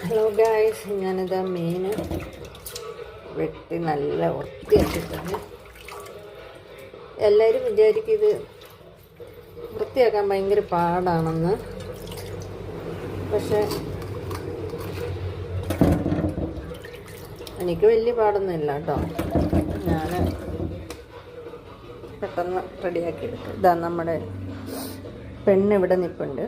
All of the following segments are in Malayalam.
ഹലോ ഗായ്സ് ഞാനിത് മീൻ വെട്ടി നല്ല വൃത്തിയാക്കിയിട്ടുണ്ട്. എല്ലാവരും വിചാരിക്കും ഇത് വൃത്തിയാക്കാൻ ഭയങ്കര പാടാണെന്ന്. പക്ഷെ എനിക്ക് വലിയ പാടൊന്നുമില്ല കേട്ടോ. ഞാൻ പെട്ടെന്ന് റെഡിയാക്കി എടുക്കും ഇതാ നമ്മുടെ പെണ്ണ് ഇവിടെ നിൽപ്പുണ്ട്.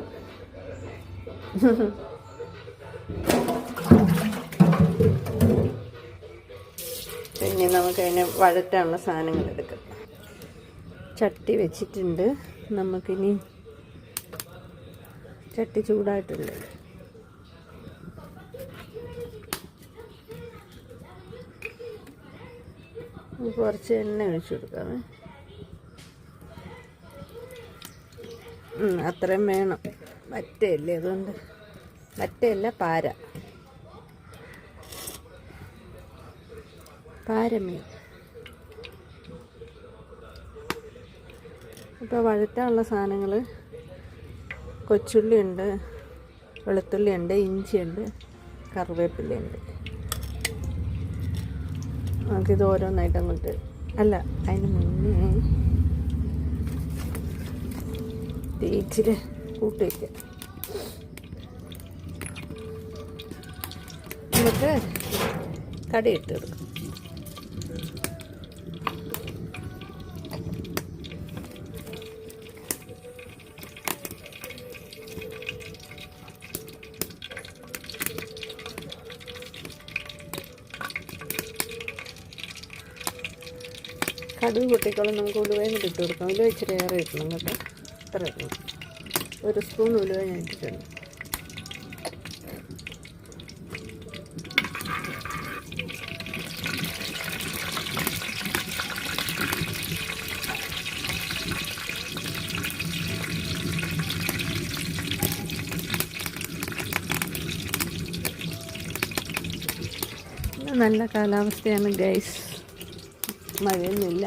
പിന്നെ നമുക്ക് അതിനെ വഴറ്റാനുള്ള സാധനങ്ങൾ എടുക്കാം. ചട്ടി വെച്ചിട്ടുണ്ട്. നമുക്കിനി ചട്ടി ചൂടായിട്ടുണ്ട്. കുറച്ച് എണ്ണ ഒഴിച്ചു കൊടുക്കാമേ അത്രയും വേണം. മറ്റേ അല്ലേ അതുകൊണ്ട്. മറ്റേ അല്ല പാര. പാരമീൻ. ഇപ്പോൾ വഴറ്റാനുള്ള സാധനങ്ങൾ കൊച്ചുള്ളിയുണ്ട് വെളുത്തുള്ളിയുണ്ട് ഇഞ്ചിയുണ്ട് കറിവേപ്പിലയുണ്ട്. നമുക്കിത് ഓരോന്നായിട്ട് അങ്ങോട്ട് അല്ല അതിന് മുന്നേ തേച്ചിട്ട് കൂട്ടി വയ്ക്കാം നമുക്ക് കടി ഇട്ട് കൊടുക്കാം കടുക് പൊട്ടിക്കോളം. നമുക്ക് ഉലുവയും കൂടി ഇട്ട് കൊടുക്കാം. ഉലുവ ഇച്ചിരി ഏറെ ഇട്ടണം കേട്ടോ. ഇത്ര ഇടണം ഒരു സ്പൂൺ ഉലുവ ഞാൻ ഇട്ടിട്ടുണ്ട്. നല്ല കാലാവസ്ഥയാണ് ഗൈസ് മഴയൊന്നുമില്ല.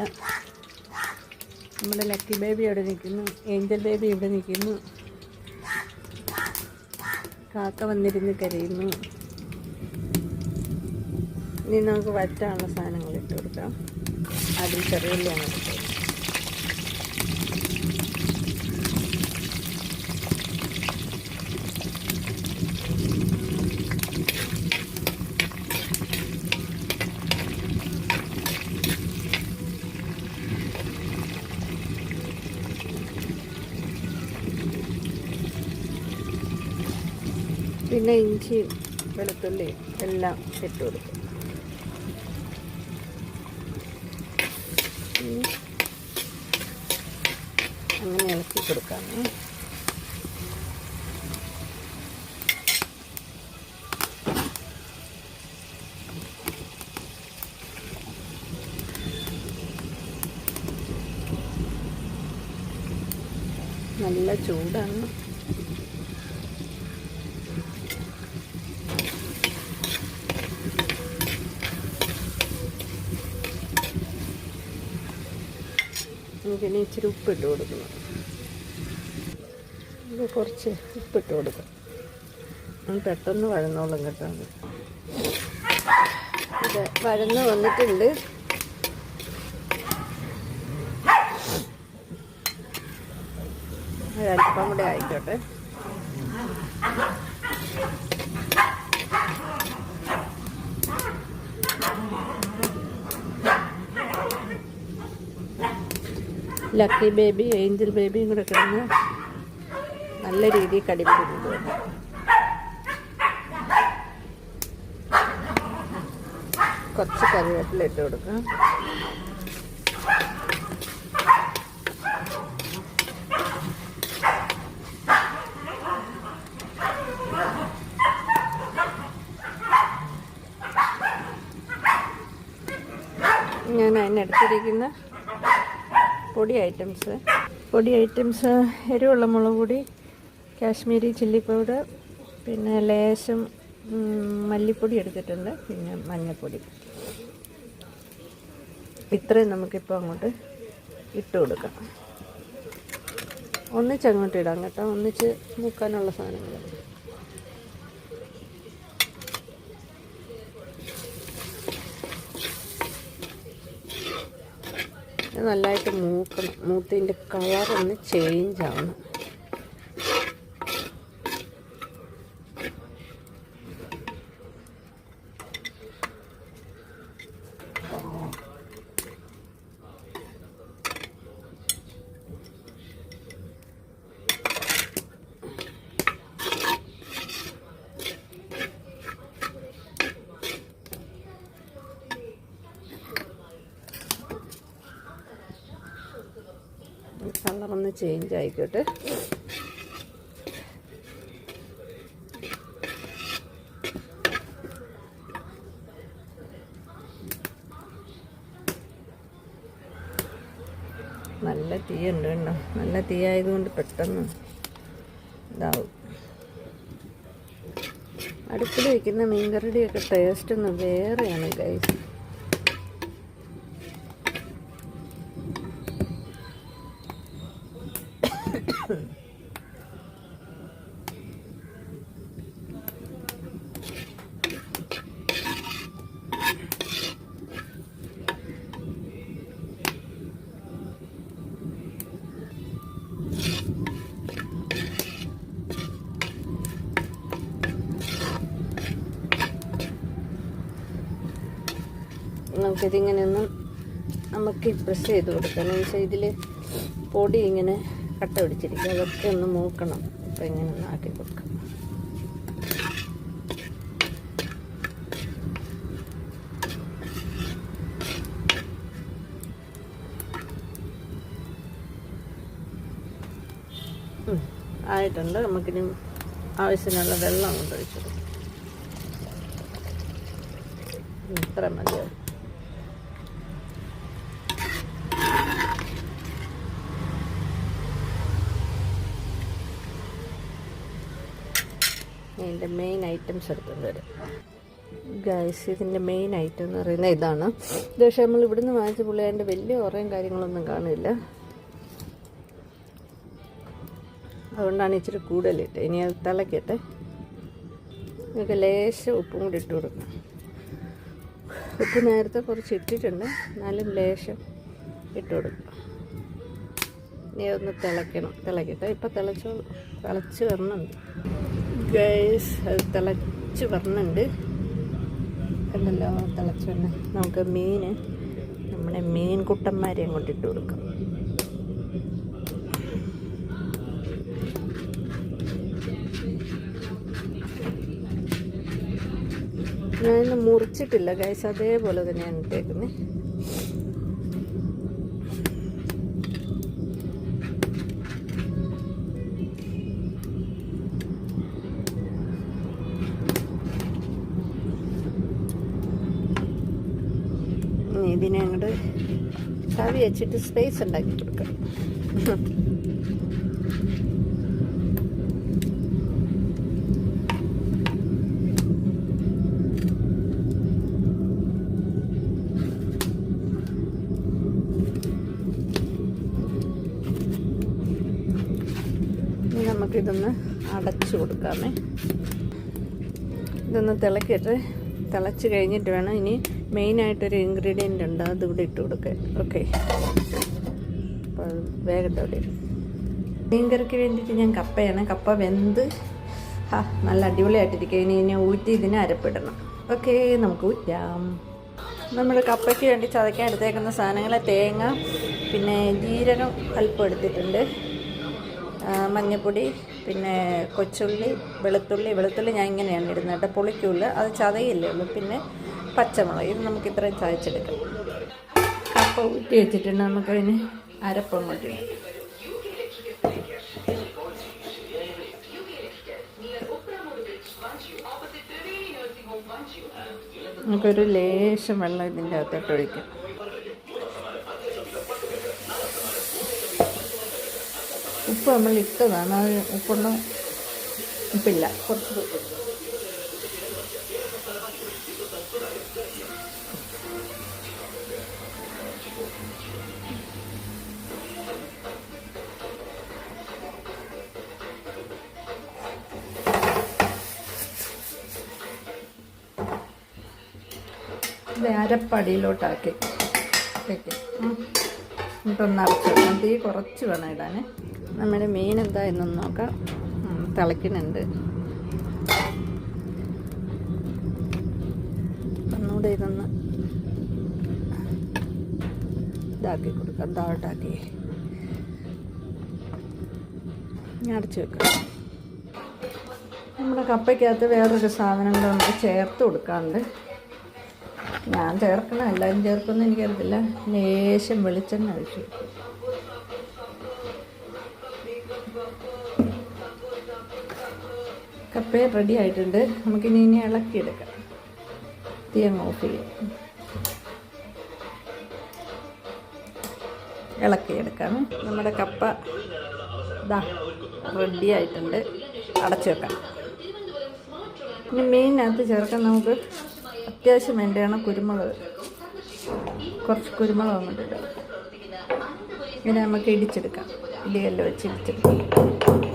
നമ്മുടെ ലക്കി ബേബി അവിടെ നിൽക്കുന്നു. ഏഞ്ചൽ ബേബി ഇവിടെ നിൽക്കുന്നു. കാക്ക വന്നിരുന്ന് കരയുന്നു. ഇനി നമുക്ക് വറ്റാനുള്ള സാധനങ്ങൾ ഇട്ട് കൊടുക്കാം. അതിൽ ചെറിയ ഇട്ടത് പിന്നെ ഇഞ്ചി വെളുത്തുള്ളി എല്ലാം ഇട്ട് കൊടുക്കും. അങ്ങനെ ഇളക്കി കൊടുക്കാമേ നല്ല ചൂടാണ്. നമുക്കിനി ഇച്ചിരി ഉപ്പിട്ട് കൊടുക്കണം. കുറച്ച് ഉപ്പിട്ട് കൊടുക്കാം. പെട്ടെന്ന് വഴന്നോളം കേട്ടോ. ഇത് വഴന്ന് വന്നിട്ടുണ്ട്. ഒരല്പം കൂടെ ആയിക്കോട്ടെ. ലക്കി ബേബി ഏഞ്ചൽ ബേബിയും കൂടെ കിടന്ന് നല്ല രീതിയിൽ കടിപിടിക്കുന്നു. കുറച്ച് കറിവേപ്പില ഇട്ട് കൊടുക്കാം. ഞാൻ അതിനെടുത്തിരിക്കുന്ന പൊടി ഐറ്റംസ്. പൊടി ഐറ്റംസ് എരിവുള്ള മുളക് പൊടി കാശ്മീരി ചില്ലി പൗഡർ പിന്നെ ലേശം മല്ലിപ്പൊടി എടുത്തിട്ടുണ്ട് പിന്നെ മഞ്ഞൾപ്പൊടി ഇത്രയും നമുക്കിപ്പോൾ അങ്ങോട്ട് ഇട്ട് കൊടുക്കാം. ഒന്നിച്ച് അങ്ങോട്ട് ഇടാം കേട്ടോ. ഒന്നിച്ച് മുക്കാനുള്ള സാധനങ്ങൾ നല്ലതായിട്ട് മൂക്കണം. മൂത്തിന്റെ കളറൊന്ന് ചേഞ്ച് ആവണം. കളറൊന്ന് ചേഞ്ച് ആയിക്കോട്ടെ. നല്ല തീ ഉണ്ട് കേട്ടോ. നല്ല തീ ആയതുകൊണ്ട് പെട്ടെന്ന് ഇതാവും. അടുപ്പിൽ വയ്ക്കുന്ന മീൻകറിയുടെയൊക്കെ ടേസ്റ്റ് ഒന്ന് വേറെയാണ് ഗൈസ് നമുക്കിതിങ്ങനെ ഒന്ന് നമുക്ക് പ്രസ് ചെയ്ത് കൊടുക്കണം എന്ന് വെച്ചാൽ ഇതിൽ പൊടി ഇങ്ങനെ കട്ട പിടിച്ചിരിക്കും. അതൊക്കെ ഒന്ന് മൂക്കണം. അപ്പം ഇങ്ങനെ ഒന്ന് ആക്കി കൊടുക്കാം. ആയിട്ടുണ്ട്. നമുക്കിനി ആവശ്യത്തിനുള്ള വെള്ളം കൊണ്ടൊഴിച്ചു ഇത്ര മതിയാവും. ഇതിന്റെ മെയിൻ ഐറ്റംസ് എടുത്തുകൊണ്ട് വരും. ഗൈസ് ഇതിന്റെ മെയിൻ ഐറ്റം എന്ന് പറയുന്നത് ഇതാണ്. ഇത് പക്ഷേ നമ്മൾ ഇവിടുന്ന് വാങ്ങിച്ച പുള്ളി അതിന്റെ വലിയ കുറേയും കാര്യങ്ങളൊന്നും കാണില്ല. അതുകൊണ്ടാണ് ഇച്ചിരി കൂടുതലിട്ട്. ഇനി അത് തിളക്കട്ടെ. നിങ്ങൾക്ക് ലേശം ഉപ്പും കൂടി ഇട്ട് കൊടുക്കണം ഉപ്പ് നേരത്തെ കുറച്ച് ഇട്ടിട്ടുണ്ട്. എന്നാലും ലേശം ഇട്ട് കൊടുക്കുക ഇനി ഒന്ന് തിളയ്ക്കണം തിളക്കട്ടെ. ഇപ്പം തിളച്ചോളൂ തിളച്ച് വരണുണ്ട്. ഗൈസ് അത് തിളച്ച് വരണുണ്ട്. കണ്ടല്ലോ തിളച്ച് വരണം. നമുക്ക് മീൻ നമ്മുടെ മീൻ കുട്ടന്മാരെയും കൊണ്ടിട്ട് കൊടുക്കാം. ഞാനിന്ന് മുറിച്ചിട്ടില്ല ഗൈസ് അതേപോലെ തന്നെയാണ് ഇട്ടേക്കുന്നത് ഇനി ഇതിനെ അങ്ങോട്ട് തവി വെച്ചിട്ട് സ്പേസ് ഉണ്ടാക്കി കൊടുക്കാം. നമുക്കിതൊന്ന് അടച്ചു കൊടുക്കാമേ. ഇതൊന്ന് തിളക്കിയിട്ട് തിളച്ച് കഴിഞ്ഞിട്ട് വേണം ഇനി മെയിനായിട്ടൊരു ഇൻഗ്രീഡിയന്റ് ഉണ്ട്. അത് ഇവിടെ ഇട്ട് കൊടുക്കാൻ ഓക്കെ അപ്പോൾ അത് വേഗത്തെ അവിടെ മീൻകറിക്ക് വേണ്ടിയിട്ട് ഞാൻ കപ്പയാണ്. കപ്പ വെന്ത് ഹാ നല്ല അടിപൊളിയായിട്ടിരിക്കുക ഇനി ഇനി ഊറ്റി ഇതിനെ അരപ്പിടണം. ഓക്കെ നമുക്ക് ഊറ്റാം. നമ്മൾ കപ്പയ്ക്ക് വേണ്ടി ചതയ്ക്കാൻ എടുത്തേക്കുന്ന സാധനങ്ങൾ തേങ്ങ പിന്നെ ജീരകം അല്പം എടുത്തിട്ടുണ്ട്. മഞ്ഞപ്പൊടി പിന്നെ കൊച്ചുള്ളി വെളുത്തുള്ളി. വെളുത്തുള്ളി ഞാൻ ഇങ്ങനെയാണ് ഇടുന്നത് കേട്ടോ. പുളിക്കുള്ള. അത് ചതയില്ലേ ഉള്ളൂ. പിന്നെ പച്ചമുളക് ഇത് നമുക്ക് ഇത്രയും ചതച്ചെടുക്കാം. കപ്പ ഊറ്റി വെച്ചിട്ടുണ്ട് നമുക്കതിന് അരപ്പം കൊണ്ടിടാം നമുക്കൊരു ലേശം വെള്ളം ഇതിന്റെ അകത്തോട്ട് ഒഴിക്കാം. ഉപ്പ് നമ്മൾ ഇട്ടതാണ് ഉപ്പൊന്നും ഉപ്പില്ല. കുറച്ച് ഇത് അരപ്പടിയിലോട്ടാക്കി വെക്കും. എന്നിട്ടൊന്ന് അടച്ചു വെക്കണം. തീ കുറച്ച് വേണം ഇടാൻ നമ്മുടെ മീൻ എന്താ എന്നൊന്ന് നോക്കാം. തിളയ്ക്കുന്നുണ്ട്. ഒന്നുകൂടെ ഇതൊന്ന് ഇതാക്കി കൊടുക്കാം. താഴോട്ടാക്കി അടച്ചു വെക്കാം. നമ്മുടെ കപ്പയ്ക്കകത്ത് വേറൊരു സാധനം കൂടെ നമുക്ക് ചേർത്ത് കൊടുക്കാറുണ്ട് ഞാൻ ചേർക്കണം എല്ലാവരും ചേർക്കുമെന്ന് എനിക്കറിയത്തില്ല. ലേശം വെളിച്ചെണ്ണ ഒഴിച്ചു കപ്പ റെഡി ആയിട്ടുണ്ട്. നമുക്കിനി ഇനി ഇളക്കിയെടുക്കാം. തീ അങ്ങ് ഓഫ് ചെയ്യാം. ഇളക്കിയെടുക്കാം. നമ്മുടെ കപ്പ ഇതാ റെഡി ആയിട്ടുണ്ട്. അടച്ചു വെക്കാം. ഇനി മെയിനകത്ത് ചേർക്കാൻ നമുക്ക് അത്യാവശ്യം വേണ്ടതാണ് കുരുമുളക്. കുറച്ച് കുരുമുളക് വന്നിട്ടുണ്ട് ഇങ്ങനെ നമുക്ക് ഇടിച്ചെടുക്കാം. ഇടിയെല്ലാം വെച്ച് ഇടിച്ചെടുക്കാം.